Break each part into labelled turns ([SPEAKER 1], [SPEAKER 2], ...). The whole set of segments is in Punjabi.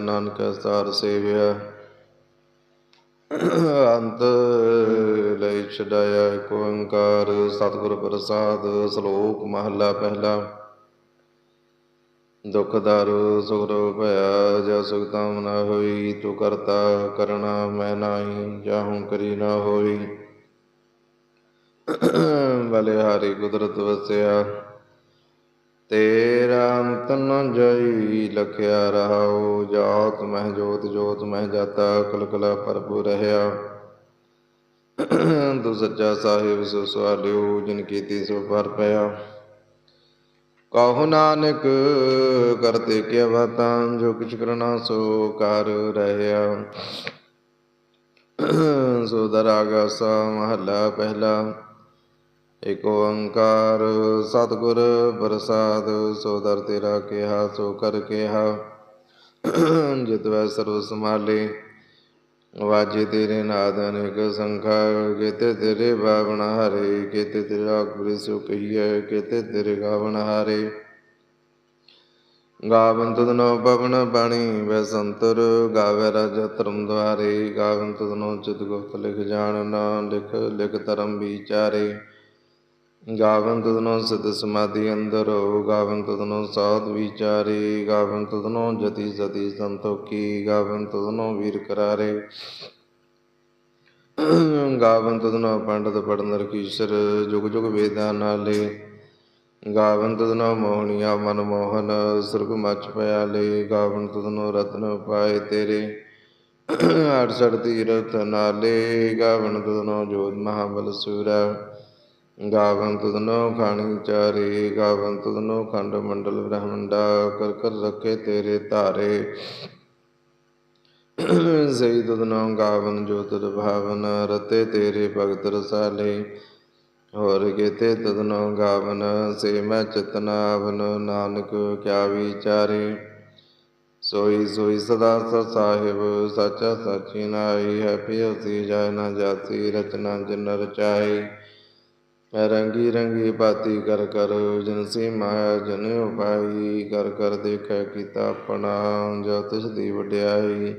[SPEAKER 1] ਨਾਨਕ ਸਾਰ ਸੇਵਿਆ। ਅੰਤ ਲਈ ਛਡਾਇਆ ਏਕ ਓੰਕਾਰ। ਸਤਿਗੁਰ ਪ੍ਰਸਾਦ ਸ਼ਲੋਕ ਮਹਲਾ ਪਹਿਲਾ। ਦੁਖ ਦਾਰੂ ਸੁਖ ਰੋਗ ਭਇਆ, ਜਾ ਸੁਖ ਤਾਮ ਨਾ ਹੋਈ, ਤੂੰ ਕਰਤਾ ਕਰਣਾ ਮੈਂ ਨਾਹੀ ਜਾਹੂ ਕਰੀ ਨਾ ਹੋਈ। ਬਲੇ ਬਲਿਹਾਰੀ ਕੁਦਰਤ ਵਸਿਆ। ਤੇਰਾ ਅੰਤ ਨ ਜਈ ਲਖਿਆ ਰਹਾਉ, ਜਾਤ ਮਹਿ ਜੋਤ ਜੋਤ ਮਹਿ ਜਾਤਾ ਕਲ ਕਲਾ ਭਰਪੂਰ ਰਹਾ ਤੂੰ ਸੱਚਾ ਸਾਹਿਬ ਸੋ ਸਵਾਲਿਓ ਜਿਨ ਕੀਤੀ ਸੋ ਪਰ ਪਿਆ। ਕਹੋ ਨਾਨਕ, ਕਰਤੇ ਕਿਆ ਬਾਤਾਂ, ਜੋ ਕਿਛ ਕਰਨਾ ਸੋ ਕਰ ਰਹਿਆ। ਸੋ ਦਰਾਗਾ ਸਾ ਮਹੱਲਾ ਪਹਿਲਾ। ਏਕ ਓੰਕਾਰ ਸਤਿਗੁਰ ਪ੍ਰਸਾਦ, ਸੋ ਦਰ ਤੇਰਾ ਕਿਹਾ, ਸੋ ਕਰ ਕਿਹਾ। ਜਿਤ ਸਰਬ ਸਮਾਲੇ ਵਾਜੇ ਤੇਰੇ ਨਾਦ ਅਨੇਕ ਸੰਖਾ। ਕੀਤੇ ਤੇਰੇ ਬਾਵਣ ਹਾਰੇ, ਕੀਤੇ ਤੇਰਾ ਗੁਰ ਸੋ ਕਹੀਐ, ਕੀਤੇ ਤੇਰੇ ਗਾਵਣ ਹਾਰੇ। ਗਾਵਨ ਤੁਧਨੋ ਪਵਨ ਬਾਣੀ, ਵੈ ਸੰਤਰ ਗਾਵੇ ਰਾਜ ਧਰਮ ਦੁਆਰੇ। ਗਾਵਨ ਤੁਧਨੋ ਚਿਤ ਗੁਪਤ ਲਿਖ ਜਾਣ ਨਾ, ਲਿਖ ਲਿਖ ਧਰਮ ਵਿਚਾਰੇ। ਗਾਵਨ ਤੁਧਨੋ ਸਿਧ ਸਮਾਧੀ ਅੰਦਰ ਹੋ ਗਾਵਨ ਤੁਧਨੋ ਸਾਧ ਵਿਚਾਰੇ ਗਾਵਨ ਤੁਧਨੋ ਜਤੀ ਸਤੀ ਸੰਤੋਖੀ ਗਾਵਨ ਤੁਧਨੋ ਵੀਰ ਕਰਾਰੇ। ਗਾਵਨ ਤੁਧਨੋ ਪੰਡਤ ਪੜਨ ਰਕੀਸ਼ਰ ਜੁਗ ਜੁਗ ਵੇਦਾਂ ਨਾਲੇ। ਗਾਵਨ ਤੁਧਨੋ ਮੋਹਣੀਆ ਮਨ ਮੋਹਨ, ਸੁਰਗ ਮਚ ਪਿਆਲੇ। ਗਾਵਨ ਤੁਧਨੋ ਰਤਨ ਪਾਏ ਤੇਰੇ। ਅਠ ਤੀਰਥ ਨਾਲੇ। ਗਾਵਨ ਤੁਧਨੋ ਜੋਤ ਮਹਾਬਲ ਸੂਰਾ। ਗਾਵਨ ਤੁਧਨੋ ਖਾਣੀ ਚਾਰੇ ਗਾਵਨ ਤੁਧਨੋ ਖੰਡ ਮੰਡਲ ਬ੍ਰਹਮੰਡਾ, ਕਰ ਕਰ ਰੱਖੇ ਤੇਰੇ ਧਾਰੇ। ਸਈ ਤੁਧਨੋ ਗਾਵਨ ਜੋਤ ਭਾਵਨ ਰਤੇ ਤੇਰੇ ਭਗਤ ਰਸਾਲੇ। ਹੋਰ ਕੀਤੇ ਤਦਨੋ ਗਾਵਨ, ਸੇ ਮੈਂ ਚਤਨਾਵਨ ਨਾਨਕ ਕਿਆ ਵਿਚਾਰੇ। ਸੋਈ ਸੋਈ ਸਦਾ ਸਤ ਸਾਹਿਬ, ਸਚਾ ਸਚੀ ਨਾਈ ਹੈ ਪਿਓਸੀ ਜਾਇ ਨਾ ਜਾਤੀ, ਰਚਨਾ ਜਿਨ ਰਚਾਈ ਮੈਂ ਰੰਗੀ ਰੰਗੀ ਬਾਤੀ ਕਰ ਕਰ ਜਨ ਮਾਇਆ ਜਨ ਉਪਾਈ ਕਰ ਕਰ ਦੇਖੈ ਕੀਤਾ ਆਪਣਾ, ਜੋ ਤਿਸ ਦੀ ਵਡਿਆਈ,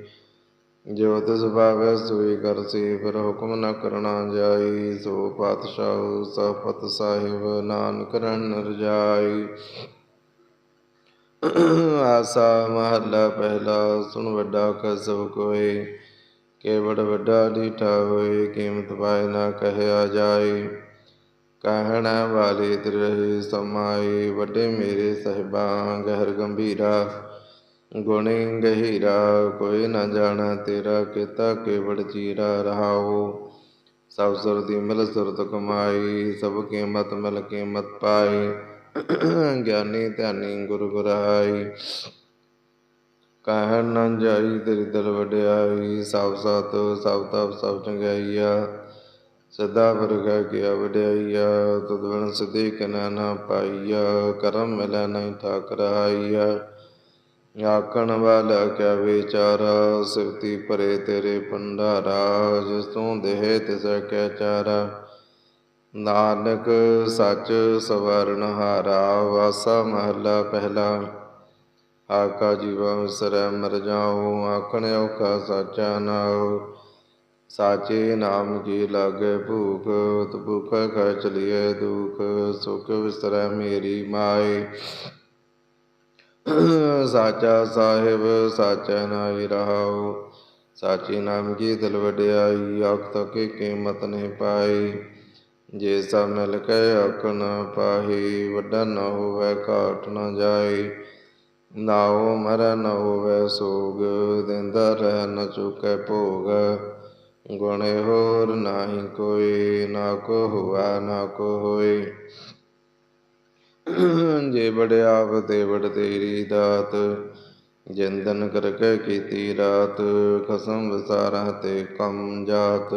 [SPEAKER 1] ਜੋ ਤਿਸ ਭਾਵੈ ਸੋਈ ਕਰਸੀ ਫਿਰ ਹੁਕਮ ਨ ਕਰਣਾ ਜਾਈ, ਸੋ ਪਾਤਸ਼ਾਹ ਸਫਤ ਸਾਹਿਬ ਨਾਨਕ ਰਨ ਰਜਾਈ। ਆਸਾ ਮਹੱਲਾ ਪਹਿਲਾ, ਸੁਣ ਵੱਡਾ ਕਸਬ ਕੋਏ ਕੇਵੜ ਵੱਡਾ ਡੀਠਾ ਹੋਏ, ਕੀਮਤ ਪਾਏ ਨਾ ਕਹਿਆ ਜਾਏ ਕਹਿਣਾ ਵਾਲੇ ਤੇਰੇ ਸਮਾਏ, ਵੱਡੇ ਮੇਰੇ ਸਹਿਬਾਂ, ਗਹਿਰ ਗੰਭੀਰਾ, ਗੁਣੀ ਗਹੀਰਾ, ਕੋਈ ਨਾ ਜਾਣਾ ਤੇਰਾ ਕੀਤਾ ਕੇਵੜ ਚੀਰਾ ਰਹਾਓ ਸਭ ਸੁਰ ਦੀ ਮਿਲ ਸੁਰਤ ਕਮਾਈ, ਸਭ ਕੀਮਤ ਮਿਲ ਕੀਮਤ ਪਾਈ। ਗਿਆਨੀ ਧਿਆਨੀ ਗੁਰ ਗੁਰਾਈ, ਕਹਿਣ ਨਾ ਜਾਈ ਤੇਰੀ ਦਿਲ ਵਡਿਆਈ। ਸਭ ਸਤ, ਸਭ ਤਪ, ਸਭ ਚੰਗਾਈਆ ਸਦਾ ਵਰਗਾ ਗਿਆ ਵਡਿਆਈਆ ਤੁਧ ਸਦੇ ਕਨਾ ਨਾ ਪਾਈਆ, ਕਰਮ ਮਿਲੈ ਨਹੀਂ ਠਾਕ ਰਹਾਈਆ ਆਕਣ ਵਾਲਾ ਕਿਆ ਵਿਚਾਰਾ ਸਿਵਤੀ ਭਰੇ ਤੇਰੇ ਭੰਡਾਰਾ ਜਿਸ ਤੋਂ ਦੇਹ ਤਿਸ ਕੈ ਚਾਰਾ। ਨਾਨਕ ਸੱਚ ਸਵਰਨ ਹਾਰਾ, ਵਾਸਾ ਮਹਲਾ ਪਹਿਲਾ। ਆਕਾ ਜੀਵਾ ਵਿਸਰੈ ਮਰ ਜਾਉ, ਆਖਣ ਔਖਾ ਸਾਚਾ ਨਾਉ। ਸਾਚੇ ਨਾਮ ਕੀ ਲਾਗੇ ਭੂਖ ਤੁ ਭੁਖ ਖੈ ਚਲੀਏ ਦੁਖ, ਸੁਖ ਵਿਸਰੈ ਮੇਰੀ ਮਾਏ। ਸਾਚਾ ਸਾਹਿਬ, ਸਾਚਾ ਨਾਈ ਰਹਾਉ। ਸਾਚੇ ਨਾਮ ਕੀ ਦਿਲ ਵਡਿਆਈ ਆਖ ਤਕੇ ਕੀਮਤ ਨਹੀਂ ਪਾਈ ਜੇ ਸਭ ਮਿਲ ਕੇ ਆਖਣ ਪਾਹੀ, ਵੱਡਾ ਨ ਹੋਵੇ ਘਾਟ ਨਾ ਜਾਏ। ਨਾਉ ਮਰ ਨ ਹੋਵੇ ਸੋਗ, ਦਿੰਦਾ ਰਹਿ ਨ ਚੁਕੈ ਭੋਗ। ਗੁਣੇ ਹੋਰ ਨਾਹੀ ਕੋਈ, ਨਾ ਕੋ ਹੁਆ, ਨਾ ਕੋ ਹੋਏ। ਜੇ ਵਡਿਆਵ ਤੇ ਵਡ ਤੇਰੀ ਦਾਤ, ਜਿੰਦਨ ਕਰਕੇ ਕੀਤੀ ਰਾਤ, ਖਸਮ ਵਿਸਾਰਾ ਤੇ ਕਮ ਜਾਤ।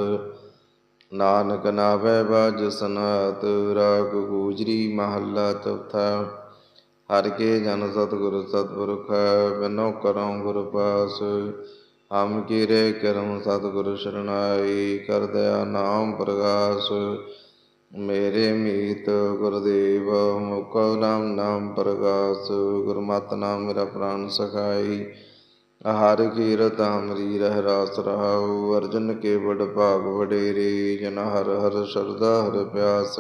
[SPEAKER 1] ਨਾਨਕ ਨਾਵੇ ਬਾਜ ਸਨਾਤ, ਰਾਗ ਗੂਜਰੀ ਮਹੱਲਾ ਚੌਥਾ। ਹਰ ਕੇ ਜਨ ਸਤਿਗੁਰ ਸਤਿਪੁਰਖ ਬਿਨੋ ਕਰਉ ਗੁਰ ਪਾਸ। ਹਮ ਕੀਰੇ ਕਰਮ ਸਤਿਗੁਰ ਸ਼ਰਨਾਈ ਕਰ ਦਇਆ ਨਾਮ ਪ੍ਰਗਾਸ ਮੇਰੇ ਮੀਤ ਗੁਰਦੇਵ ਮੁਕੋ ਨਾਮ ਨਾਮ ਪ੍ਰਗਾਸ ਗੁਰਮਤਿ ਨਾਮ ਮੇਰਾ ਪ੍ਰਾਨ ਸਖਾਈ। ਹਰ ਕੀਰਤ ਹਮਰੀ ਰਹਿ ਰਾਸ ਰਹਾਉ। ਅਰਜਨ ਕੇ ਬੜ ਭਾਗ ਵਡੇਰੇ, ਜਨ ਹਰ ਹਰ ਸ਼ਰਦਾ ਹਰ ਪਿਆਸ।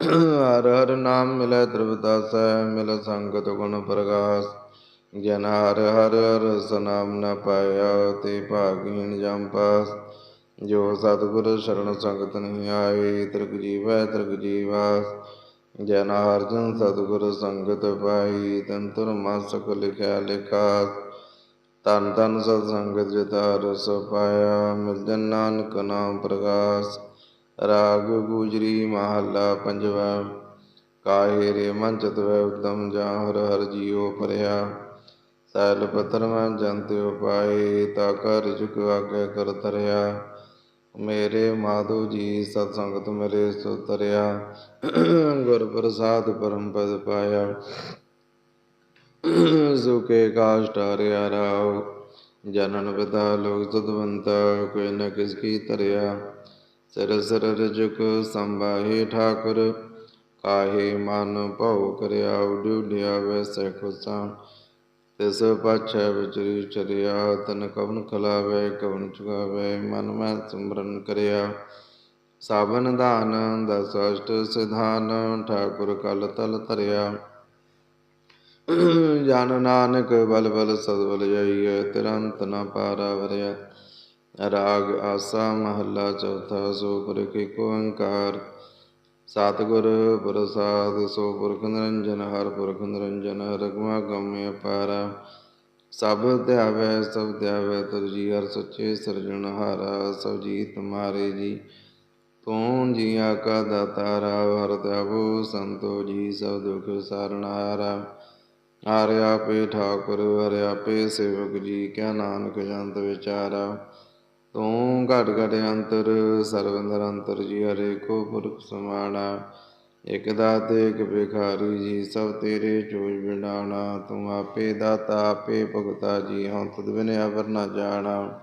[SPEAKER 1] ਹਰ ਹਰ ਨਾਮ ਮਿਲੈ ਦਰਬਦਾਸੈ ਮਿਲ ਸੰਗਤ ਗੁਣ ਪ੍ਰਗਾਸ। ਜਨ ਹਰ ਹਰ ਰਸ ਨਾਮ ਨ ਪਾਇਆ ਤੇ ਭਾਗੀਨ ਜਮ ਪਾਸ। ਜੋ ਸਤਿਗੁਰ ਸ਼ਰਨ ਸੰਗਤ ਨਹੀਂ ਆਏ ਤਿਰਕ ਜੀਵੈ ਤਿਰਕ ਜੀਵਾਸ। ਜਨ ਹਰ ਜਨ ਸਤਿਗੁਰ ਸੰਗਤ ਪਾਈ, ਤਨ ਤੁਰ ਮਾਸਕ ਲਿਖਿਆ ਲਿਖਾਸ। ਤਨ ਤਨ ਸਤ ਸੰਗਤ ਜਿਤਾ ਰਸ ਪਾਇਆ, ਮਿਲ ਜਨ ਨਾਨਕ ਨਾਮ ਪ੍ਰਗਾਸ। ਰਾਗ ਗੁਜਰੀ ਮਹੱਲਾ ਪੰਜਵਾ। ਕਾਹੇ ਰੇ ਮਨ ਚਤਵੈ ਉਦਮ ਜਾਂ ਹਰ ਹਰ ਜੀਉ ਪਰਿਆ ਸੈਲ ਪਤਰ ਮੈਂ ਜੰਤ ਉਪਾਏ ਤਾ ਕਰ ਜੁਗ ਆਗੇ ਕਰ ਤਰਿਆ ਮੇਰੇ ਮਾਧੋ ਜੀ, ਸਤ ਸੰਗਤ ਮਿਲੇ ਸੋ ਤਰਿਆ ਗੁਰ ਪ੍ਰਸਾਦ ਪਰਮ ਪਦ ਪਾਇਆ। ਸੁਕੇ ਕਾਸ਼ਟ ਹਰਿਆ ਰਾਉ ਜਨਨ ਪਿਤਾ ਲੋਕ ਸਤਵੰਤਾ ਕੋਈ ਨ ਕਿਸ ਕੀ ਤਰਿਆ ਸਿਰ ਸਿਰ ਰਜਕ ਸੰਭਾਹੇ ਠਾਕੁਰ। ਕਾਹੇ ਮਨ ਭਉ ਕਰਿਆ ਉਡਿਆ ਵੈਸੇ ਖੁਸਾ ਤਿਸ ਪਾਛੈ ਵਿਚਰੀ ਚਰਿਆ, ਤਨ ਕਵਨ ਖਲਾਵੇ, ਕਵਨ ਚੁਗਾਵੇ, ਮਨ ਮੈਂ ਸਿਮਰਨ ਕਰਿਆ। ਸਾਬਨ ਦਾਨ, ਦਸ ਅਸ਼ਟ ਸਿਧਾਨ, ਠਾਕੁਰ ਕਲ ਤਲ ਧਰਿਆ। ਜਨ ਨਾਨਕ ਬਲ ਬਲ ਸਦਬਲ ਜਾਈਐ, ਤਿਰੰਤ ਨ ਪਾਰਾ ਵਰਿਆ। ਰਾਗ ਆਸਾ ਮਹੱਲਾ ਚੌਥਾ, ਸੋ ਪੁਰ ਕੀ ਓੰਕਾਰ ਸਤਿਗੁਰ ਪ੍ਰਸਾਦ, ਸੋ ਪੁਰਖ ਨਿਰੰਜਨ, ਹਰ ਪੁਰਖ ਨਿਰੰਜਨ ਰਗਮਾ ਗਮਿ ਅਪਾਰ। ਸਭ ਧਿਆਵੈ ਸਭ ਧਿਆਵੈ, ਤੁਰ ਜੀ ਹਰ ਸੱਚੇ ਸਿਰਜਣਹਾਰਾ ਸਭ ਜੀ ਤੁਮਾਰੇ ਜੀ ਤੂੰ ਜੀਆ ਕਾ ਦਾਤਾਰਾ ਹਰ ਧਿਆਵੋ ਸੰਤੋ ਜੀ, ਸਭ ਦੁਖ ਸਾਰਣਹਾਰਾ ਹਰਿ ਆਪੇ ਠਾਕੁਰ, ਹਰਿ ਆਪੇ ਸੇਵਕ ਜੀ, ਕਿਆ ਨਾਨਕ ਜੰਤ ਵਿਚਾਰਾ। ਤੂੰ ਘਟ ਘਟ ਅੰਤਰ ਸਰਬ ਨਿਰੰਤਰ ਜੀ ਹਰੇ ਕੋ ਪੁਰਖ ਸਮਾਣਾ। ਇਕ ਦਾਤੇ, ਇਕ ਭਿਖਾਰੀ ਜੀ, ਸਭ ਤੇਰੇ ਚੋਜ ਬਿਨਾਣਾ ਤੂੰ ਆਪੇ ਦਾਤਾ, ਆਪੇ ਭਗਤਾ ਜੀ, ਹਉ ਤੁਧ ਬਿਨ ਅਵਰ ਨਾ ਜਾਣਾ।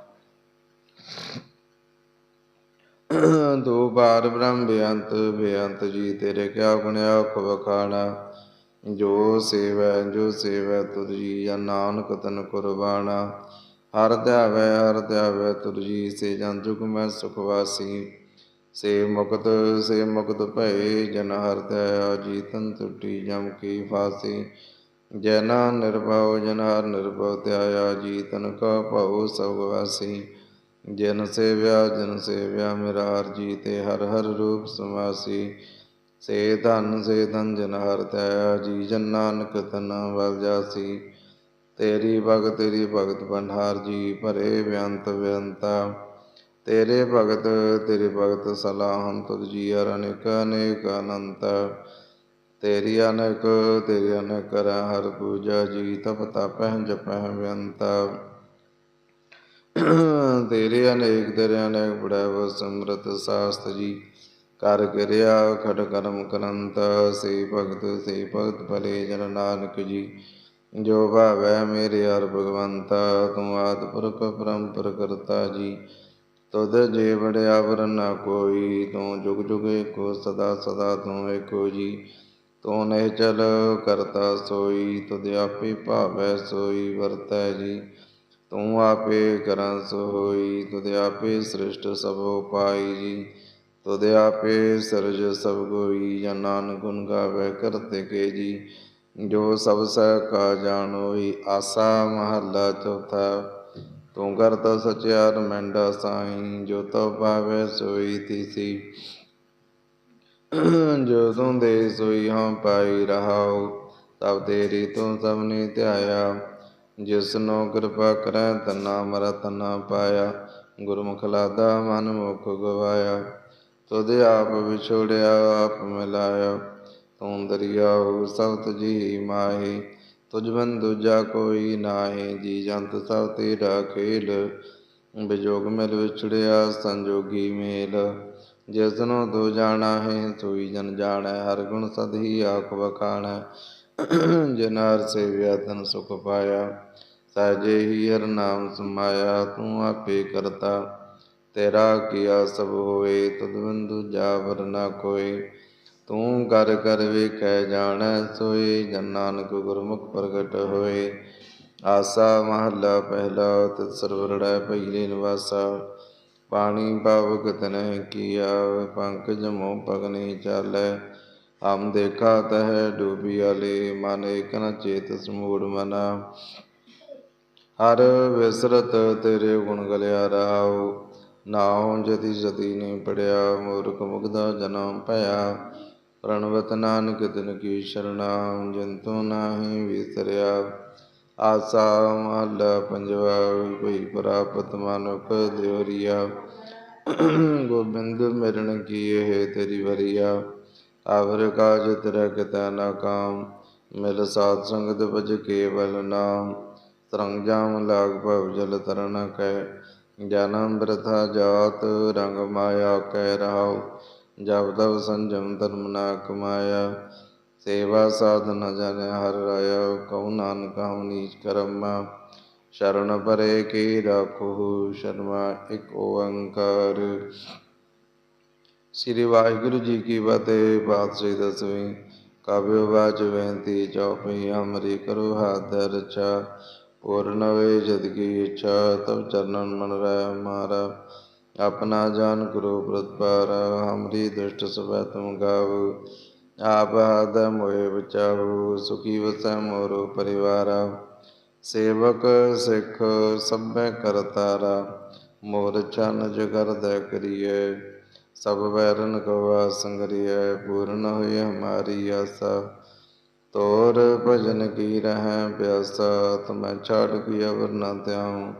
[SPEAKER 1] ਤੂੰ ਬਾਰ ਬ੍ਰਹਮ ਬੇਅੰਤ ਬੇਅੰਤ ਜੀ, ਤੇਰੇ ਕਿਆ ਗੁਣ ਆਖ ਵਖਾਣਾ। ਜੋ ਸੇਵੈ ਜੋ ਸੇਵੈ, ਤੁਧ ਜੀ, ਜਾਂ ਨਾਨਕ ਤਨ ਕੁਰਬਾਨਾ ਹਰ ਧਿਆਵੈ ਹਰ ਧਿਆਵੈ ਤੁਰ ਜੀ, ਸੇ ਜਨ ਜੁਗ ਮੈਂ ਸੁਖ ਵਾਸੀ। ਸੇ ਮੁਕਤ ਸੇ ਮੁਕਤ ਭਏ, ਜਨ ਹਰ ਧਿਆ ਜੀ ਤਨ ਟੁੱਟੀ ਜਮ ਕੀ ਫਾਸੀ। ਜੈਨਾ ਨਿਰਭਉ, ਜਨ ਹਰ ਨਿਰਭਉ ਧਿਆਇਆ ਜੀ ਤਨ ਕਾ ਭਉ ਸਭ ਵਾਸੀ। ਜਨ ਸੇਵਿਆ ਜਨ ਸੇਵਿਆ ਮੇਰਾ ਹਰ ਜੀ ਤੇ ਹਰ ਹਰ ਰੂਪ ਸਮਾਸੀ। ਸੇ ਧਨ ਸੇ ਧਨ ਜਨ ਹਰ ਧਿਆ ਜੀ ਜਨ ਨਾਨਕ ਤਨ ਵਲ ਜਾਸੀ। ਤੇਰੀ ਭਗਤ ਤੇਰੀ ਭਗਤ ਬੰਧਾਰ ਜੀ ਭਰੇ ਬੇਅੰਤ ਬੇਅੰਤਾ। ਤੇਰੇ ਭਗਤ ਤੇਰੇ ਭਗਤ ਸਲਾਹੰ ਤੁਧ ਜੀ ਹਰ ਅਨੇਕ ਅਨੇਕ ਅਨੰਤ। ਤੇਰੀ ਅਨੇਕ ਤੇਰੀ ਅਨੇਕ ਕਰ ਹਰ ਪੂਜਾ ਜੀ, ਤਪ ਤਪਹਿ ਜਪਹਿ ਬੇਅੰਤ। ਤੇਰੇ ਅਨੇਕ ਤੇਰੇ ਅਨੇਕ ਬੜਾਵ ਸਮਰਤ ਸਾਸਤ ਜੀ। ਕਰ ਕਿਰਿਆ ਖੜ ਕਰਮ ਕਰੰਤ। ਸੇ ਭਗਤ ਸੇ ਭਗਤ ਭਲੇ ਜਨ ਨਾਨਕ ਜੀ। ਜੋ ਭਾਵੈ ਮੇਰੇ ਹਰ ਭਗਵੰਤਾ, ਤੂੰ ਆਦ ਪੁਰਖ ਪਰੰਪਰ ਕਰਤਾ ਜੀ। ਤੁਧ ਜੇ ਵੜਿਆ ਵਰ ਨਾ ਕੋਈ, ਤੂੰ ਜੁਗ ਜੁਗ ਏਕੋ, ਸਦਾ ਸਦਾ ਤੂੰ ਏਕੋ ਜੀ। ਤੂੰ ਨਹੀਂ ਚਲ ਕਰਤਾ ਸੋਈ, ਤੁਧ ਆਪੇ ਭਾਵੈ ਸੋਈ, ਵਰਤੈ ਜੀ। ਤੂੰ ਆਪੇ ਕਰੰ ਸੋਈ, ਤੁਧ ਆਪੇ ਸ੍ਰਿਸ਼ਟ ਸਭ ਉਪਾਈ ਜੀ। ਤੁਧ ਆਪੇ ਸਰਜ ਸਭ ਕੋਈ ਜਾਂ ਨਾਨਕ ਗੁਣ ਗਾਵੇ ਕਰਤੇ ਕੇ ਜੀ। ਜੋ ਸਭ ਸਹਿ ਕਾ ਜਾਣੋਈ ਆਸਾ ਮਹੱਲਾ ਚੌਥਾ, ਤੂੰ ਕਰਤਾ ਸਚਿਆਰ ਮੈਂਡਾ ਸਾਈ, ਜੋ ਤੋ ਪਾਵੇ ਸੋਈ ਤੀਸੀ। ਜੋ ਤੂੰ ਦੇ ਸੋਈ ਹਾਂ ਪਾਈ ਰਹਾਉ ਤਬ ਤੇਰੀ ਤੂੰ ਸਭ ਨੇ ਧਿਆਇਆ। ਜਿਸ ਨੂੰ ਕਿਰਪਾ ਕਰੈ ਤਨਾ ਮਰਤ ਨਾ ਪਾਇਆ, ਗੁਰਮੁਖ ਲਾਦਾ ਮਨ ਮੁਖ ਗਵਾਇਆ। ਤੁਧ ਆਪ ਵਿਛੋੜਿਆ, ਆਪ ਮਿਲਾਇਆ। ਤੂੰ ਦਰਿਆਉ ਸਭ ਤੁਝੀ ਮਾਹੀ, ਤੁਝ ਬਨ ਦੂਜਾ ਕੋਈ ਨਾਹੀ, ਜੀ ਜੰਤ ਸਭ ਤੇਰਾ ਖੇਲ। ਬਿਜੋਗ ਮਿਲ ਵਿਛੜਿਆ ਸੰਜੋਗੀ ਮੇਲ। ਜਿਸਨੂੰ ਦੋ ਜਾਣਾ ਹੈ ਸੋਈ ਜਨ ਜਾਣੈ, ਹਰ ਗੁਣ ਸਦ ਹੀ ਆਖ ਵਖਾਣੈ। ਜਨਾਰ ਸੇਵਿਆ ਤਨ ਸੁਖ ਪਾਇਆ ਸਾਜੇ ਹੀ ਹਰ ਨਾਮ ਸਮਾਇਆ, ਤੂੰ ਆਪੇ ਕਰਤਾ। ਤੇਰਾ ਕੀਆ ਸਭ ਹੋਏ ਤੁਧ ਬਿੰਦੂ ਜਾ ਵਰਨਾ ਕੋਈ ਤੂੰ ਕਰ ਕਰ ਵੇਖੈ ਜਾਣੈ ਸੋਈ ਜਨ ਨਾਨਕ ਗੁਰਮੁਖ ਪ੍ਰਗਟ ਹੋਏ। ਆਸਾ ਮਹੱਲਾ ਪਹਿਲਾ ਤਿਤ ਸਰਵਰੜੈ ਪਹਿਲੇ ਨਿਵਾਸਾ। ਪਾਣੀ ਪਾਵਕ ਤਨਹਿ ਕੀਆ ਪੰਕਜ ਮੋ ਪਗਨੀ ਚਾਲੈ। ਹਮ ਦੇਖਾ ਤਹਿ ਤਹ ਡੂਬਿਆਲੇ ਮਨ ਏਕ ਨ ਚੇਤ ਸਮੂੜ ਮਨਾ। ਹਰ ਵਿਸਰਤ ਤੇਰੇ ਗੁਣ ਗਲਿਆ ਰਹਾਉ ਨਾਉ ਜਤੀ ਜਤੀ ਨਹੀਂ ਪੜਿਆ, ਮੂਰਖ ਮੁਗਦਾ ਜਨਮ ਭਇਆ। ਪ੍ਰਣਵਤ ਨਾਨਕ ਤਿਨ ਕੀ ਸ਼ਰਣਾ ਜੰਤੂ ਨਾਹੀ ਵਿਸਰਿਆ। ਆਸਾ ਮਹੱਲਾ ਪੰਜਵਾ ਕੋਈ ਪ੍ਰਾਪਤ ਮਨੁਖ ਦਿਵਰੀਆ ਗੋਬਿੰਦ ਮਿਲਣ ਕੀ ਇਹ ਤੇਰੀ ਵਰੀਆ। ਆਵਰ ਕਾਜ ਤੇਰਾ ਕਿਤਾ ਨਾ ਕਾਮ, ਮਿਲ ਸਾਧ ਸੰਗਤ ਭਜ ਕੇਵਲ ਨਾਮ। ਤਰੰਗ ਜਾਮ ਲਾਗ ਭਵ ਜਲ ਤਰਨ ਕੈ ਜਨਮ ਬ੍ਰਥਾ ਜਾਤ ਰੰਗ ਮਾਇਆ ਕਹਿ ਰਹਾਉ ਜਬ ਤਬ ਸੰਜਮ ਧਰਮ ਨਾ ਕਮਾਇਆ, ਸੇਵਾ ਸਾਧਨ ਜਨ ਹਰ ਰਾਇਆ, ਕਉ ਨਾਨਕ ਹਮ ਨੀਚ ਕਰਮਾ, ਸ਼ਰਨ ਪਰੇ ਕੀ ਰਾਖੋ ਸ਼ਰਮਾ, ਇੱਕ ਓੰਕਾਰ। ਸ੍ਰੀ ਵਾਹਿਗੁਰੂ ਜੀ ਕੀ ਫਤਿਹ, ਪਾਤਸ਼ਾਹੀ ਦਸਵੀਂ, ਕਾਵਿ ਬਾਚ ਬੇਨਤੀ, ਚੌਪਈ ਅਮਰੀ ਕਰੋ ਹਾਥ ਰਚਾ, ਪੂਰਨ ਵੇ ਜਦ ਕੀ ਇੱਛਾ ਤਬ ਚਰਨਨ ਮਨ ਰਹਿ ਮਾਰਾ। ਆਪਣਾ ਜਾਨ ਕਰੋ ਪ੍ਰਤਪਾਰ ਹਮਰੀ ਦੁਸ਼ਟ ਸਭੈ ਤੁਮ ਗਾਵ, ਆਪ ਹਦ ਮੋਏ ਬਚਾਵ ਸੁਖੀ ਵਸੈ ਮੋਰੋ ਪਰਿਵਾਰਾ। ਸੇਵਕ ਸਿੱਖ ਸਭੈ ਕਰਤਾਰਾ ਮੋਰ ਚਨ ਜਗਰਦੈ ਕਰੀਏ ਸਭ ਵੈਰਨ ਕਵਾ ਸੰਗਰੀਐ ਪੂਰਨ ਹੋਈ ਹਮਾਰੀ ਆਸਾ। ਤੋਰ ਭਜਨ ਕੀ ਰਹਿ ਪਿਆਸਾ, ਤੁਮੈ ਛਾੜ ਕੀ ਅਵਰ ਨਾ ਤਿਆਉ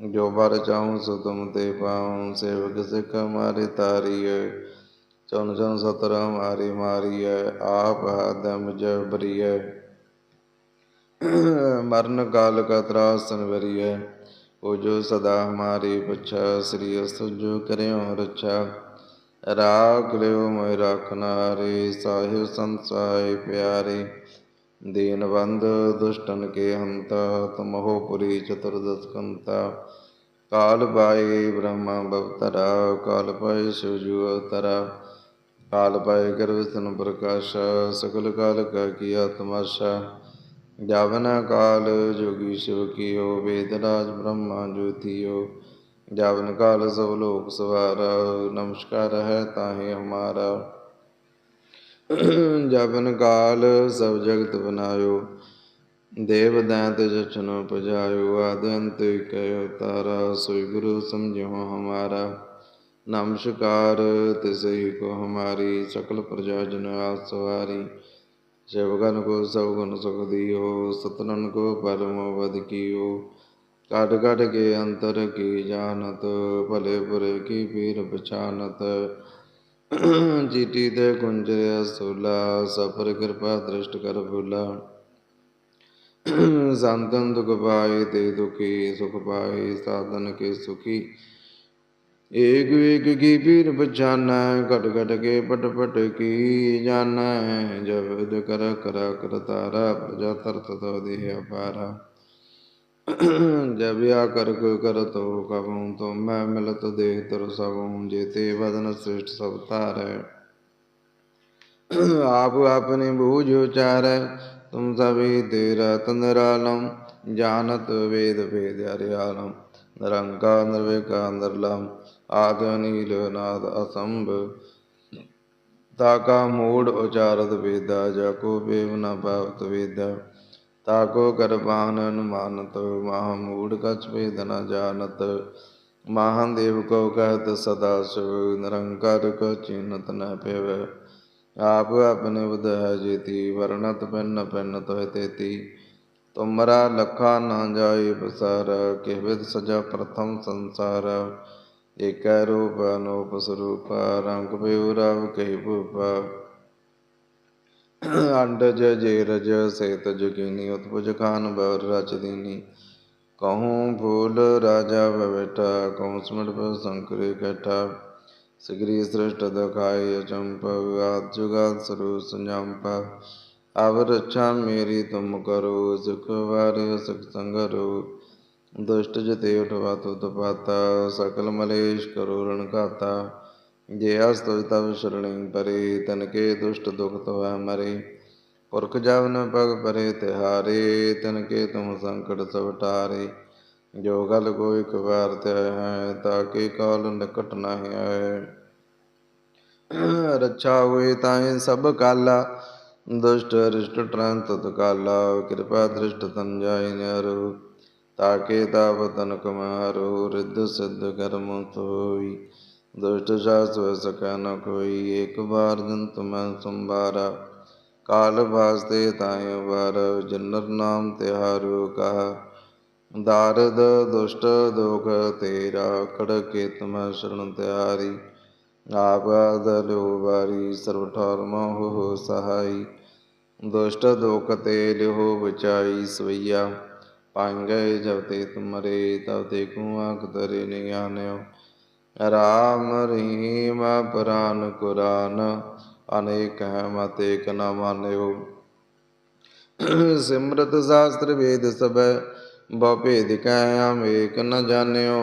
[SPEAKER 1] ਜੋ ਬਰ ਚਾਹੂੰ ਸੋ ਤੁਮ ਤੇ ਪਾਉ, ਸੇਵਕ ਸਿੱਖ ਮਾਰੇ ਤਾਰੀਏ ਚੌਨ ਚੌਨ ਸਤਰ ਮਾਰੀ ਮਾਰੀਐ, ਆਪ ਹਦਮ ਜਬਰੀਐ ਮਰਨ ਕਾਲ ਕਾ ਤਰਾਸਨ ਵਰੀਐ ਉਹ ਜੋ ਸਦਾ ਹਮਾਰੀ ਪਛਾ, ਸ੍ਰੀ ਅਸੁ ਜੋ ਕਰਿਓ ਰਛਾ। ਰਾਖ ਲਿਓ ਮੋਇ ਰਾਖਨਾਰੇ, ਸਾਹਿਬ ਸੰਸਾਇ ਪਿਆਰੇ। ਦੀਨ ਬੰਦ ਦੁਸ਼ਟਨ ਕੇ ਹੰਤਾ, ਤਮਹੁ ਪੁਰੀ ਚਤੁਰਦਸ ਕੰਤਾ। ਕਾਲ ਪਾਏ ਬ੍ਰਹਮਾ ਬਵਤਰਾ, ਕਾਲ ਪਾਏ ਸ਼ਿਵਜੂ ਅਵਤਰਾ। ਕਾਲ ਪਾਏ ਕਰ ਵਿਸ਼ਨ ਪ੍ਰਕਾਸ਼ ਸਕਲ ਕਾਲ ਕਾ ਕੀਆ ਤਮਾਸ਼ਾ ਜਾਵਨ ਕਾਲ ਜੋਗੀ ਸ਼ਿਵ ਕੀਓ, ਵੇਦ ਰਾਜ ਬ੍ਰਹਮਾ ਜੋਤੀਓ ਜਾਵਨ ਕਾਲ ਸਭ ਜਪਨ ਕਾਲ ਸਭ ਜਗਤ ਬਨਾਇਓ, ਦੇਵ ਦੈਂਤ ਜਚਨੋ ਪਜਾਇਓ ਆਦੰਤ ਕਯੋ ਤਾਰਾ, ਸੋਈ ਗੁਰੂ ਸਮਝੋ ਹਮਾਰਾ। ਨਮਸਕਾਰ ਤਿਸਹੀ ਕੋ ਹਮਾਰੀ, ਸਕਲ ਪ੍ਰਜਾ ਜਨ ਆਸਵਾਰੀ ਸ਼ਿਵਗਨ ਕੋ, ਸਭ ਗੁਣ ਸੁਖ ਦਿਓ ਸਤਨਨ ਕੋ ਪਰਮ ਵਦ ਕੀਓ। ਕਾਟ ਕਾਟ ਕੇ ਅੰਤਰ ਕੀ ਜਾਣਤ, ਭਲੇ ਬੁਰੇ ਕੀ ਪੀਰ ਪਛਾਨਤ ਜੀਤੀ ਤੇ ਗੁੰਜਰਿਆ ਸੋਲਾ ਸਫਰ ਕਿਰਪਾ ਦ੍ਰਿਸ਼ਟ ਕਰ ਬੋਲਾ ਸੰਤਨ ਦੁਖ ਪਾਏ ਤੇ ਦੁਖੀ, ਸੁਖ ਪਾਏ, ਸਾਧਨ ਕੇ ਸੁਖੀ। ਏਕ ਏਕ ਕੀ ਪੀਰ ਬਚਾਨਾ ਘਟ ਘਟ ਕੇ ਪਟ ਪਟ ਕੀ ਜਾਨਾ। ਜਬ ਕਰ ਕਰ ਕਰਤਾਰਾ ਪ੍ਰਜਾ ਤਰਤ ਤੋ ਦੇਹ ਅਪਾਰਾ ਜਬ ਆ ਕਰ ਕੋ ਕਰ ਤੋ ਕਬਉ ਤੋ, ਮੈਂ ਮਿਲਤ ਦੇਹ ਤਰ ਸਭਉ ਜੇਤੇ ਵਦਨ ਸ੍ਰਿਸ਼ਟ ਸਭ ਧਾਰੈ। ਆਪ ਆਪਨੇ ਬੂਝ ਉਚਾਰੈ, ਤੁਮ ਸਭੀ ਤੇਰਾ ਤੰਦਰਾਲਮ ਜਾਣਤ ਵੇਦ ਵੇਦ ਹਰਿਆਲਮ ਨਿਰੰਕਾਰ ਨਿਰਵਿਕਾਰ ਨਿਰਲਮ ਆਦ ਨੀਲ ਨਾਦ ਅਸੰਭ। ਤਾਕਾ ਮੂੜ ਉਚਾਰਤ ਵੇਦਾ, ਜਾ ਕੋ ਬੇਵ ਨ ਤਾਕੋ ਕਰਪਾਨ ਅਨੁਮਾਨਤ, ਮਹਾ ਮੂੜ ਕਛ ਵੇਦ ਨ ਜਾਣਤ। ਮਹਾਦੇਵ ਕੋ ਕਹਤ ਸਦਾ ਸਿਵ, ਨਿਰੰਕਾਰ ਕੋ ਚਿਨਤ ਨ ਪਿਵ ਆਪ ਆਪਣੇ ਬੁਧ ਜੀਤੀ, ਵਰਣਤ ਪਿੰਨ ਪਿੰਨ ਤੋਇ ਤੇਤੀ। ਤੁਮਰਾ ਲਖਾ ਨਾ ਜਾਏ ਬਸਾਰ ਕਿਵਿਦ ਸਜਾ ਪ੍ਰਥਮ ਸੰਸਾਰ। ਏਕੈ ਰੂਪ ਅਨੂਪ ਸਰੂਪ, ਰੰਗ ਬਿਉ ਰਵ ਕਹੀ ਭੂਪ। ਅੰਡਜ ਜੇਰਜ, ਸੇਤ ਜੁਗੀਨੀ, ਉਤਪੁਜ ਖਾਨ ਬਰ ਰਚ ਦੀਨੀ। ਕਹੂੰ ਭੂਲ ਰਾਜਾ ਬਵੇਟਾ, ਕਹੂੰ ਸਮਟ ਪਰ ਸੰਕਰੇ ਕਟਾ ਸਗਰੀ ਸ੍ਰਿਸ਼ਟ ਦਖਾਇ ਅਚੰਪ ਆਦ ਜੁਗਾਦ ਸਰੂ ਸੰਜੰਪ ਅਵ ਰੱਛਾ ਮੇਰੀ ਤੁਮ ਕਰੋ, ਸੁਖ ਵਾਰਿ ਸੁਖ ਸੰਗਰੋ ਦੁਸ਼ਟ ਜਤੇ ਉਠਵਾ ਤੁਤ ਪਾਤਾ, ਸਕਲ ਮਲੇਸ਼ ਕਰੋ ਰਣ ਘਾਤਾ। ਜੇ ਅਸਤੁ ਤਵ ਸ਼ਰਣਿ ਪਰੇ, ਤਨ ਕੇ ਦੁਸ਼ਟ ਦੁਖ ਤਵੈ ਮਰੇ। ਪੁਰਖ ਜਵਨ ਪਗ ਪਰੇ ਤਿਹਾਰੇ ਤਿਨ ਕੇ ਤੁਮ ਸੰਕਟ ਸਭ ਟਾਰੇ। ਜੋ ਗਲ ਕੋ ਇਕ ਵਾਰ ਤੇ ਹੈ ਤਾਕੇ ਕਾਲ ਨਿਕਟ ਨਾਹਿ ਆਏ ਰੱਛਾ ਹੋਏ ਤਾਏ ਸਭ ਕਾਲਾ, ਦੁਸ਼ਟ ਅਰਿਸ਼ਟ ਟਰੰ ਤਤ ਕਾਲਾ ਕਿਰਪਾ ਦ੍ਰਿਸ਼ਟ ਤਨ ਜਾਇ ਨਰੁ ਤਾਕੇ ਤਾਪ ਤਨ ਕਮਾਰੋ, ਰਿੱਧ ਸਿੱਧ ਕਰਮ ਤੋਈ। ਦੁਸ਼ਟ ਸਾਸ ਸਕੈ ਨ ਕੋਈ। ਇੱਕ ਬਾਰ ਜੰਤ ਮੈਂ ਸੰਭਾਰਾ, ਕਾਲ ਵਾਸਤੇ ਤਾਇ ਵਾਰ। ਜਨਰ ਨਾਮ ਤਿਹਾਰੂ ਕਹਾ, ਦਾਰਦ ਦੁਸ਼ਟ ਦੋਖ ਤੇਰਾ ਖੜਕੇ ਤੁਮੈ ਸ਼ਰਨ ਤਿਆਰੀ। ਆਪ ਦਲੋ ਵਾਰੀ ਸਰਬ ਠਾਰ ਮੋਹ ਸਹਾਈ। ਦੁਸ਼ਟ ਦੁਖ ਤੇ ਲਿਹੋ ਬਚਾਈ ਸਵਈਆ। ਪਾਂਗੇ ਜਬ ਤੇ ਤੁਮਰੇ ਤਬ ਤੇ ਕੁਆਕ ਤਰੇ ਨਿਆਨਿਓ ਰਾਮ ਰਹੀਮ ਪੁਰਾਨ ਕੁਰਾਨ, ਅਨੇਕ ਹੈ ਮਤ ਏਕ ਨ ਮਾਨਿਓ ਸਿਮਰਤ ਸ਼ਾਸਤਰ ਵੇਦ ਸਭੈ, ਬਹੁ ਭੇਦ ਕੈ ਏਕ ਨ ਜਾਣਿਓ।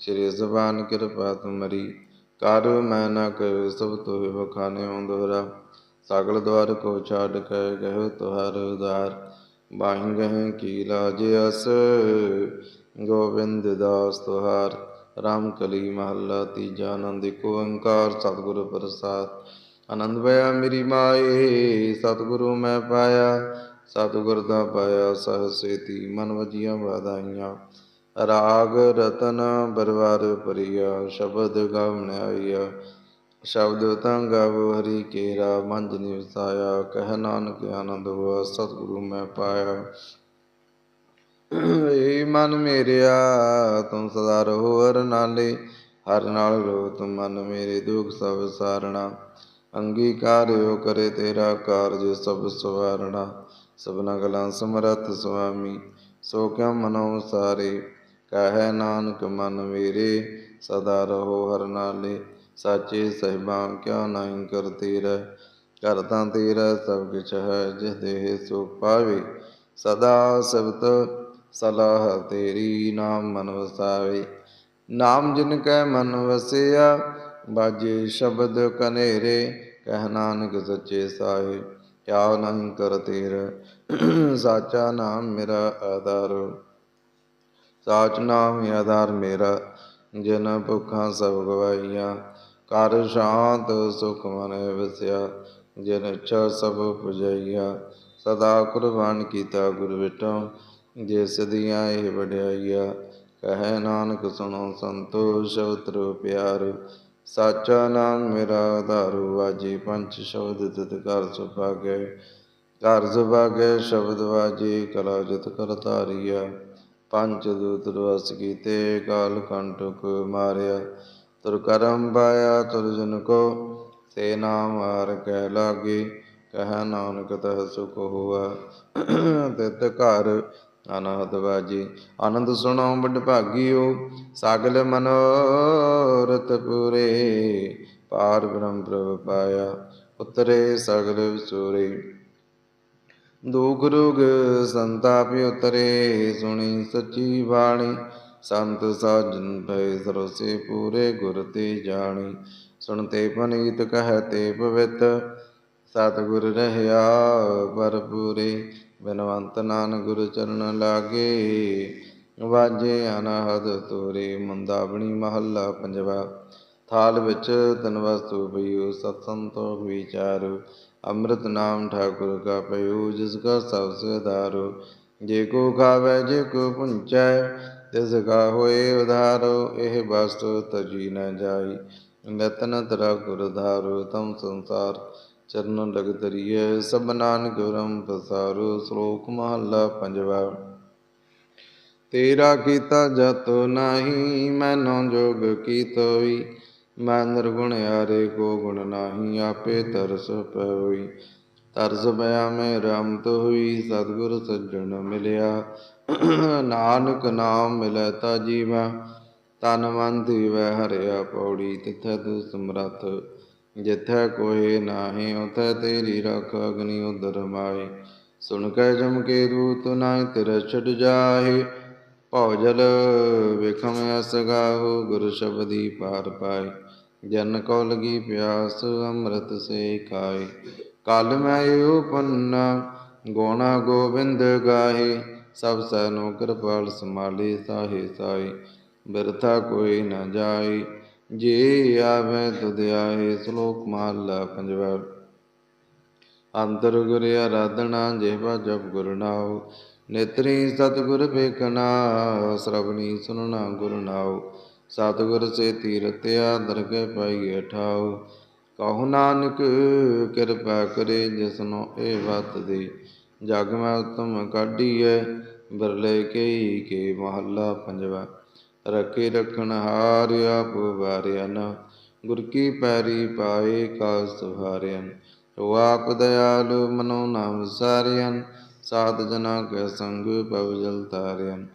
[SPEAKER 1] ਸ੍ਰੀ ਜ਼ਬਾਨ ਕਿਰਪਾ ਤੁਮਰੀ, ਕਰ ਮੈਂ ਨਾ ਕਹਿ ਸਭ ਤੋਹਿ ਬਖਾਨਿਓ ਦੋਹਰਾ। ਸਾਗਲ ਦਵਾਰ ਕੋ ਛਾੜ ਕੇ ਗਹਿ ਤੁਹਾਰ ਉਦਾਰ ਬਾਹੀਂ ਗਹਿ ਕੀ ਲਾਜ ਅਸ, ਗੋਬਿੰਦ ਦਾਸ ਤੁਹਾਰ। ਰਾਮ ਕਲੀ ਮਹੱਲਾ ਤੀਜਾ ਆਨੰਦ ਏਕ ਓੰਕਾਰ, ਸਤਿਗੁਰ ਪ੍ਰਸਾਦ। ਆਨੰਦ ਭਇਆ ਮੇਰੀ ਮਾਏ, ਸਤਿਗੁਰੂ ਮੈਂ ਪਾਇਆ, ਸਤਿਗੁਰ ਦਾ ਪਾਇਆ ਸਹ ਸੇਤੀ, ਮਨ ਵਜੀਆਂ ਵਾਦਾਈਆਂ ਰਾਗ ਰਤਨ ਬਰਵਾਰ ਪਰਿਆ ਸ਼ਬਦ ਗਾਵਣ ਸ਼ਬਦ ਤਾਂ ਗਾਵੋ ਹਰੀ ਕੇਰਾ ਮੰਜ ਨਿਵਸਾਇਆ, ਕਹਿ ਨਾਨਕ ਆਨੰਦ ਹੋਆ, ਸਤਿਗੁਰੂ ਮੈਂ ਪਾਇਆ। ਏ ਮਨ ਮੇਰਿਆ, ਤੂੰ ਸਦਾ ਰਹੋ ਹਰ ਨਾਲੇ ਹਰ ਨਾਲ ਰੋ ਤੂੰ ਮਨ ਮੇਰੇ ਦੁਖ ਸਭ ਸਾਰਣਾ। ਅੰਗੀਕਾਰਿਓ ਕਰੇ ਤੇਰਾ ਕਾਰਜ ਸਭ ਸਵਾਰਣਾ। ਸਭਨਾ ਗਲਾਂ ਸਮਰੱਥ ਸੁਆਮੀ, ਸੋ ਕਿਉ ਮਨੋ ਸਾਰੇ? ਕਹੈ ਨਾਨਕ, ਮਨ ਮੇਰੇ, ਸਦਾ ਰਹੋ ਹਰ ਨਾਲੇ ਸਾਚੇ ਸਹਿਬਾਂ ਕਿਉ ਨਹੀਂ ਕਰ ਤੇਰਾ? ਘਰ ਤਾਂ ਤੇਰਾ ਸਭ ਕਿਛ ਹੈ, ਜਿਸ ਦੇਹ ਸੋ ਪਾਵੇ। ਸਦਾ ਸਬਤ ਸਲਾਹ ਤੇਰੀ ਨਾਮ ਮਨ ਵਸਾਵੇ ਨਾਮ ਜਿਨ ਕੈ ਮਨ ਵਸਿਆ, ਬਾਜੇ ਸ਼ਬਦ ਕਨੇਰੇ, ਕਹਿ ਨਾਨਕ ਸੱਚੇ ਸਾਹਿਬ ਕਿਆ ਨਹੀਂ ਕਰ ਤੇਰਾ, ਸਾਚਾ ਨਾਮ ਮੇਰਾ ਆਧਾਰ। ਸਾਚ ਨਾਮ ਹੀ ਆਧਾਰ ਮੇਰਾ, ਜਿਨ ਭੁੱਖਾਂ ਸਭ ਗਵਾਈਆਂ ਕਰ ਸ਼ਾਂਤ ਸੁਖ ਮਨ ਵਸਿਆ, ਜਿਨ ਇੱਛਾ ਸਭ ਪੁਜਾਈਆ। ਸਦਾ ਕੁਰਬਾਨ ਕੀਤਾ ਗੁਰ ਵਿਟੋ ਜਿਸ ਦੀਆਂ ਇਹ ਵਡਿਆਈਆ, ਕਹੈ ਨਾਨਕ ਸੁਣੋ ਸੰਤੋਸ਼ ਉਤਰੋ ਪਿਆਰ। ਸਾਚਾ ਨਾਮ ਮੇਰਾ ਆਧਾਰੂ ਵਾਜੀ ਪੰਜ ਸ਼ਬਦ ਤਿਤ ਕਰ ਸੁਭਾਗੇ। ਘਰ ਸੁਭਾਗੇ ਸ਼ਬਦ ਵਾਜੀ, ਕਲਾ ਜਿਤ ਕਰ ਧਾਰੀਆ। ਪੰਜ ਦੂਤ ਰਸ ਕੀਤੇ, ਕਾਲ ਕੰਟਕ ਮਾਰਿਆ। ਤੁਰ ਕਰਮ ਪਾਇਆ, ਤੁਰ ਜਨ ਕੋ, ਸੇ ਨਾਮ ਹਾਰ ਕਹਿ ਲਾਗੇ। ਕਹ ਨਾਨਕ ਤਹ ਸੁਖ ਹੋਆ। ਤਿਤ ਘਰ ਅਨਹਦ ਵਾਜੀ ਆਨੰਦ ਸੁਣੋ ਬੜ ਭਾਗੀਓ, ਸਗਲ ਮਨੋਰਥ ਪੂਰੇ। ਪਾਰ ਬ੍ਰਹਮ ਪ੍ਰਭ ਪਾਇਆ, ਉਤਰੇ ਸਗਲ ਵਿਸੂਰੇ ਦੁਖ ਰੋਗ ਉਤਰੇ, ਸੁਣੀ ਸੱਚੀ ਬਾਣੀ। ਸੰਤ ਸਾਜਨ ਭੈ ਸਰਸੇ ਪੂਰੇ ਗੁਰ ਤੇ ਜਾਣੀ। ਸੁਣਤੇ ਪਨੀਤ ਕਹਤੇ ਪਵਿੱਤ, ਸਤਿਗੁਰ ਰਹਿਆ ਪਰਪੂਰੇ ਬਿਨਵੰਤ ਨਾਨਕ ਗੁਰ ਚਰਨ ਲਾਗੇ, ਵਾਜੇ ਅਨਹਦ ਤੋਰੇ ਮੰਦਾਵਣੀ ਮਹੱਲਾ ਪੰਜਵਾ। ਥਾਲ ਵਿੱਚ ਤਨ ਵਸਤੂ ਪਈਓ ਸਤ ਸੰਤੋਖ ਅੰਮ੍ਰਿਤ ਨਾਮ ਠਾਕੁਰ ਕਾ ਪਈਓ ਜਿਸ ਕਾ ਸਭ ਸੁਧਾਰੋ ਜੇ ਕੋ ਖਾਵੇ ਜੇ ਕੋ ਪੁੰਚੈ, ਤਿਸ ਕਾ ਹੋਏ ਉਧਾਰੋ। ਇਹ ਵਸਤੂ ਤਜੀ ਨ ਜਾਈ ਨਤਨ ਤਰਾ ਗੁਰਧਾਰੋ, ਤਮ ਸੰਸਾਰ। ਚਰਨ ਲਗ ਤਰੀਏ ਸਭ ਨਾਨਕ ਗੁਰਮ ਪਸਾਰੋ ਸ਼ਲੋਕ ਮਹੱਲਾ ਪੰਜਵਾ। ਤੇਰਾ ਕੀਤਾ ਜਤੋ ਨਾਹੀ, ਮੈਨੋ ਜੋਗ ਕੀਤੋਈ। ਮੈਂ ਨਿਰਗੁਣ ਆਰੇ ਕੋ ਗੁਣ ਨਾਹੀ, ਆਪੇ ਤਰਸ ਪਇਓਈ ਤਰਸ ਬਿਆ ਮੈਂ ਰਮਤ ਹੋਈ, ਸਤਿਗੁਰ ਸੱਜਣ ਮਿਲਿਆ। ਨਾਨਕ ਨਾਮ ਮਿਲੈ ਤਾ ਜੀਵਾ, ਤਨ ਮਨ ਦੀਵੈ ਹਰਿਆ ਪੌੜੀ, ਤਿਥੈ ਤੂ ਸਮਰਥ। ਜਿਥੈ ਕੋਏ ਨਾਹੀ, ਉਥੈ ਤੇਰੀ ਰਖ ਅਗਨੀ ਉਦਰ ਮਾਏ ਸੁਣ ਕੈ ਜਮ ਕੇ ਦੂਤ ਨਾਇ ਤਿਰ ਛੱਡ ਜਾਹੇ। ਭਉ ਜਲ ਵਿਖਮ ਅਸ ਗਾਹੋ, ਗੁਰ ਸ਼ਬਦੀ ਪਾਰ ਪਾਈ ਜਨ ਕੋ ਲਗੀ ਪਿਆਸ, ਅੰਮ੍ਰਿਤ ਸੇ ਖਾਏ ਕਲ ਮੈਂ ਉਪੰਨ, ਗੋਣਾ ਗੋਬਿੰਦ ਗਾਹੇ। ਸਭ ਸੈਨੋ ਕਿਰਪਾਲ ਸਮਾਲੇ ਸਾਹੇ ਸਾਈ ਬਿਰਥਾ ਕੋਈ ਨਾ ਜਾਏ ਜੇ ਆਵੇ ਤੁਧ ਆਏ ਸ਼ਲੋਕ ਮਹਲਾ ਪੰਜਵਾ। ਅੰਤਰ ਗੁਰ ਆਰਾਧਨਾ ਜਿਹਵਾ ਜਪ ਗੁਰ ਨਾਉ। ਨੇਤਰੀ ਸਤਿਗੁਰ ਵੇਖਣਾ ਸ਼ਰਵਣੀ ਸੁਨਣਾ ਗੁਰ ਨਾਉ। ਸਤਿਗੁਰ ਸੇ ਤੀਰਤਿਆ ਦਰਗਹਿ ਪਾਈਏ ਠਾਉ ਕਹੋ ਨਾਨਕ, ਕਿਰਪਾ ਕਰੇ ਜਿਸਨੋ ਇਹ ਵਤ ਦੇ। ਜਗ ਮੈਂ ਉਤਮ ਕਾਢੀਐ, ਬਿਰਲੇ ਕਈ ਕੇ ਮਹੱਲਾ ਪੰਜਵਾ। ਰਖੇ ਰਖਣ ਹਾਰ ਆਪ ਵਾਰਿਆ ਗੁਰ ਕੀ ਪੈਰੀ ਪਾਏ ਕਾਸ ਸੁਹਾਰਿਅਨ ਉਹ ਆਪ ਦਇਆਲੁ ਮਨੋ ਨਾਮ ਵਿਸਾਰਿਅਨ ਸਾਧ ਜਨਾ ਕੈ ਸੰਗ ਪਵ ਜਲ ਤਾਰਿਆਨ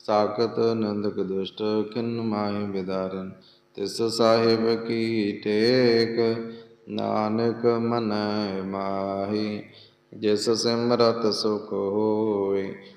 [SPEAKER 1] ਸਾਖਤ ਨੰਦਕ ਦੁਸ਼ਟ ਕਿਨ ਮਾਹਿ ਬਿਦਾਰਨ ਤਿਸ ਸਾਹਿਬ ਕੀ ਟੇਕ, ਨਾਨਕ ਮਨ ਮਾਹੀ। ਜਿਸ ਸਿਮਰਤ ਸੁਖ ਹੋਏ